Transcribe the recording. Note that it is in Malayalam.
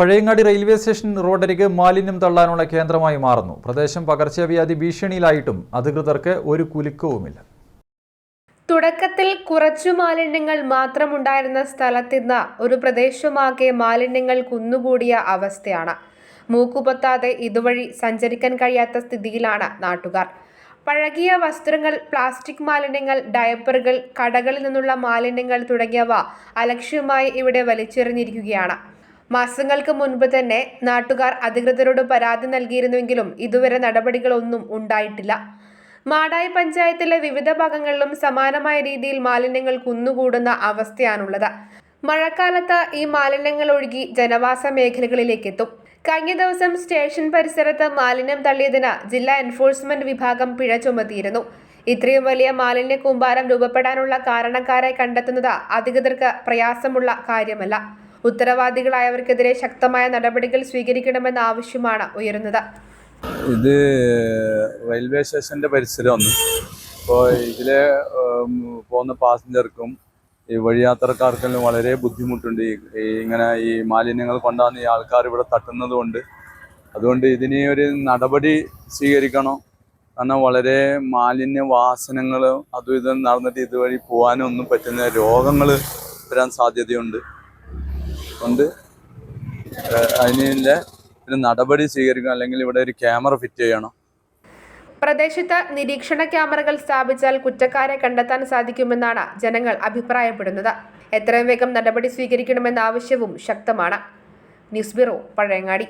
പഴയങ്ങാടി റെയിൽവേ സ്റ്റേഷൻ റോഡരികെ മാലിന്യം തള്ളാനുള്ള കേന്ദ്രമായി മാറുന്നു. പ്രദേശം പകർച്ചവ്യാധി ഭീഷണിയിലായിട്ടും അധികൃതർക്ക് ഒരു കുലുക്കവുമില്ല. തുടക്കത്തിൽ കുറച്ചു മാലിന്യങ്ങൾ മാത്രമുണ്ടായിരുന്ന സ്ഥലത്തിന്ന് ഒരു പ്രദേശമാകെ മാലിന്യങ്ങൾ കുന്നുകൂടിയ അവസ്ഥയാണ്. മൂക്കുപൊത്താതെ ഇതുവഴി സഞ്ചരിക്കാൻ കഴിയാത്ത സ്ഥിതിയിലാണ് നാട്ടുകാർ. പഴകിയ വസ്ത്രങ്ങൾ പ്ലാസ്റ്റിക് മാലിന്യങ്ങൾ ഡയപ്പറുകൾ കടകളിൽ നിന്നുള്ള മാലിന്യങ്ങൾ തുടങ്ങിയവ അലക്ഷ്യമായി ഇവിടെ വലിച്ചെറിഞ്ഞിരിക്കുകയാണ്. മാസങ്ങൾക്ക് മുൻപ് തന്നെ നാട്ടുകാർ അധികൃതരോട് പരാതി നൽകിയിരുന്നുവെങ്കിലും ഇതുവരെ നടപടികളൊന്നും ഉണ്ടായിട്ടില്ല. മാടായി പഞ്ചായത്തിലെ വിവിധ ഭാഗങ്ങളിലും സമാനമായ രീതിയിൽ മാലിന്യങ്ങൾ കുന്നുകൂടുന്ന അവസ്ഥയാണുള്ളത്. മഴക്കാലത്ത് ഈ മാലിന്യങ്ങൾ ഒഴുകി ജനവാസ മേഖലകളിലേക്ക് എത്തും കഴിഞ്ഞ ദിവസം സ്റ്റേഷൻ പരിസരത്ത് മാലിന്യം തള്ളിയതിന് ജില്ലാ എൻഫോഴ്സ്മെന്റ് വിഭാഗം പിഴ ചുമത്തിയിരുന്നു. ഇത്രയും വലിയ മാലിന്യ കൂമ്പാരം രൂപപ്പെടാനുള്ള കാരണക്കാരെ കണ്ടെത്തുന്നത് അധികൃതർക്ക് പ്രയാസമുള്ള കാര്യമല്ല. ഉത്തരവാദികളായവർക്കെതിരെ ശക്തമായ നടപടികൾ സ്വീകരിക്കണമെന്ന ആവശ്യമാണ് ഉയരുന്നത്. ഇത് റെയിൽവേ സ്റ്റേഷന്റെ പരിസരമാണ്. അപ്പോൾ ഇതിലെ പോകുന്ന പാസഞ്ചർക്കും ഈ വഴിയാത്രക്കാർക്കെല്ലാം വളരെ ബുദ്ധിമുട്ടുണ്ട്. ഈ ഇങ്ങനെ ഈ മാലിന്യങ്ങൾ കൊണ്ടാണ് ഈ ആൾക്കാർ ഇവിടെ തട്ടുന്നത് കൊണ്ട്. അതുകൊണ്ട് ഇതിന് ഒരു നടപടി സ്വീകരിക്കണം. കാരണം വളരെ മാലിന്യ വാസനങ്ങൾ അതും ഇതും നടന്നിട്ട് ഇതുവഴി പോകാനൊന്നും പറ്റുന്ന രോഗങ്ങൾ വരാൻ സാധ്യതയുണ്ട്. അതുകൊണ്ട് അതിനെ ഒരു നടപടി സ്വീകരിക്കണം അല്ലെങ്കിൽ ഇവിടെ ഒരു ക്യാമറ ഫിറ്റ് ചെയ്യണം. പ്രദേശത്ത് നിരീക്ഷണ ക്യാമറകൾ സ്ഥാപിച്ചാൽ കുറ്റക്കാരെ കണ്ടെത്താൻ സാധിക്കുമെന്നാണ് ജനങ്ങൾ അഭിപ്രായപ്പെടുന്നത്. എത്രയും വേഗം നടപടി സ്വീകരിക്കണമെന്ന ആവശ്യവും ശക്തമാണ്. News bureau Pazhayangadi.